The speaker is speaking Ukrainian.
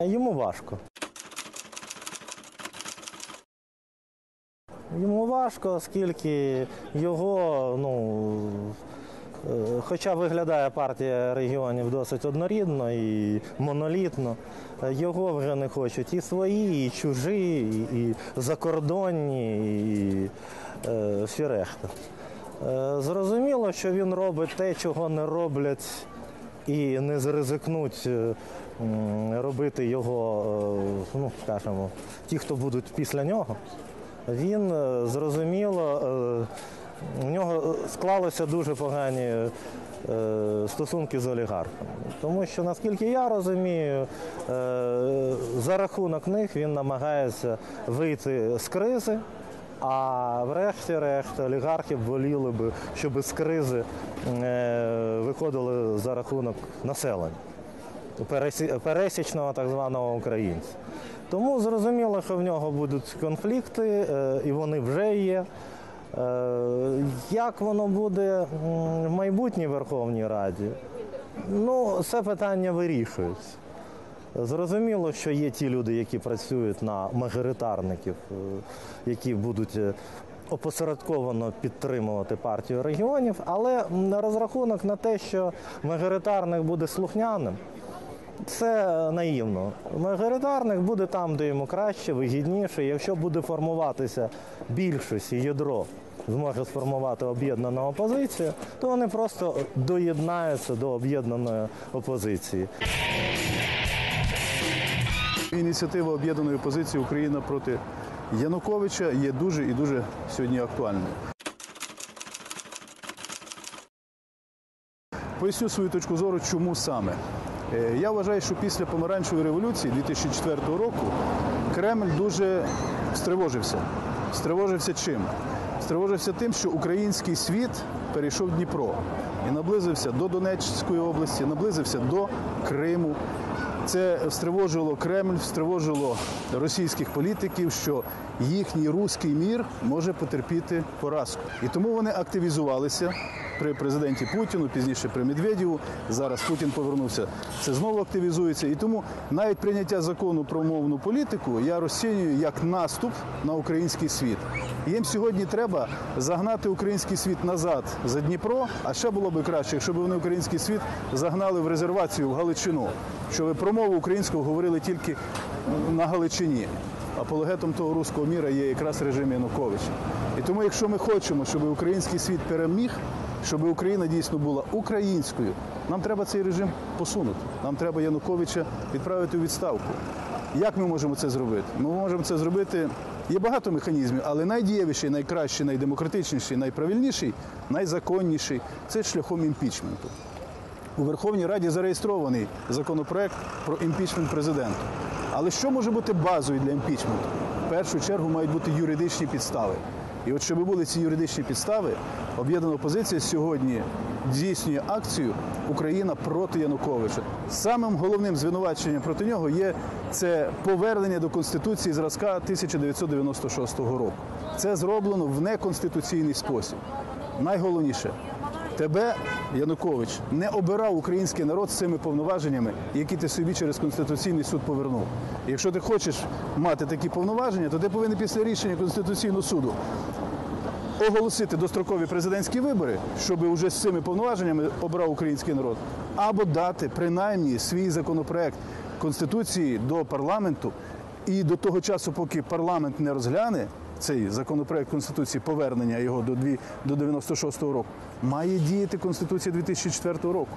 Йому важко. Йому важко, оскільки його, ну, хоча виглядає партія регіонів досить однорідно і монолітно, е, його вже не хочуть і свої, і чужі, і, закордонні, і е, всі решта. Е, Зрозуміло, що він робить те, чого не роблять і не зризикнуть е, робити його, е, ну скажімо, ті, хто будуть після нього. Він е, зрозуміло, е, у нього склалися дуже погані е, стосунки з олігархами. Тому що, наскільки я розумію, е, за рахунок них він намагається вийти з кризи. А врешті-решт олігархи воліли би, щоб з кризи е, виходили за рахунок населення, пересічного так званого українця. Тому зрозуміло, що в нього будуть конфлікти, е, і вони вже є. Е, Як воно буде в майбутній Верховній Раді? Ну, це питання вирішується. Зрозуміло, що є ті люди, які працюють на мажоритарників, е, які будуть е, опосередковано підтримувати партію регіонів, але розрахунок на те, що мажоритарник буде слухняним, це наївно. Мажоритарник буде там, де йому краще, вигідніше. Якщо буде формуватися більшість ядро зможе сформувати об'єднана опозиція, то вони просто доєднаються до об'єднаної опозиції. Ініціатива об'єднаної опозиції Україна проти Януковича є дуже і дуже сьогодні актуальною. Поясню свою точку зору, чому саме. Е, Я вважаю, що після помаранчевої революції 2004 року Кремль дуже стривожився. Стривожився чим? Стривожився тим, що український світ перейшов Дніпро і наблизився до Донецької області, наблизився до Криму. Це стривожило Кремль, стривожило російських політиків, що їхній руський мір може потерпіти поразку. І тому вони активізувалися при президенті Путіну, пізніше при Медведєву. Зараз Путін повернувся. Це знову активізується. І тому навіть прийняття закону про мовну політику я розцінюю як наступ на український світ. Їм сьогодні треба загнати український світ назад за Дніпро. А ще було б краще, якщо б вони український світ загнали в резервацію в Галичину, щоб про мову українську говорили тільки на Галичині. Апологетом того руського міра є якраз режим Януковича. І тому, якщо ми хочемо, щоб український світ переміг, щоб Україна дійсно була українською, нам треба цей режим посунути. Нам треба Януковича відправити у відставку. Як ми можемо це зробити? Ми можемо це зробити. Є багато механізмів, але найдієвіший, найкращий, найдемократичніший, найправильніший, найзаконніший це шляхом імпічменту. У Верховній Раді зареєстрований законопроект про імпічмент президента. Але що може бути базою для імпічменту? В першу чергу мають бути юридичні підстави. І от щоб були ці юридичні підстави, об'єднана опозиція сьогодні здійснює акцію Україна проти Януковича. Самим головним звинуваченням проти нього є це повернення до конституції зразка 1996 року. Це зроблено в неконституційний спосіб. Найголовніше тебе, Янукович, не обирав український народ з цими повноваженнями, які ти собі через Конституційний суд повернув. І якщо ти хочеш мати такі повноваження, то ти повинен після рішення Конституційного суду оголосити дострокові президентські вибори, щоб уже з цими повноваженнями обрав український народ, або дати принаймні свій законопроект Конституції до парламенту, і до того часу, поки парламент не розгляне цей законопроект Конституції, повернення його до дві- до 96-го року, має діяти Конституція 2004 року.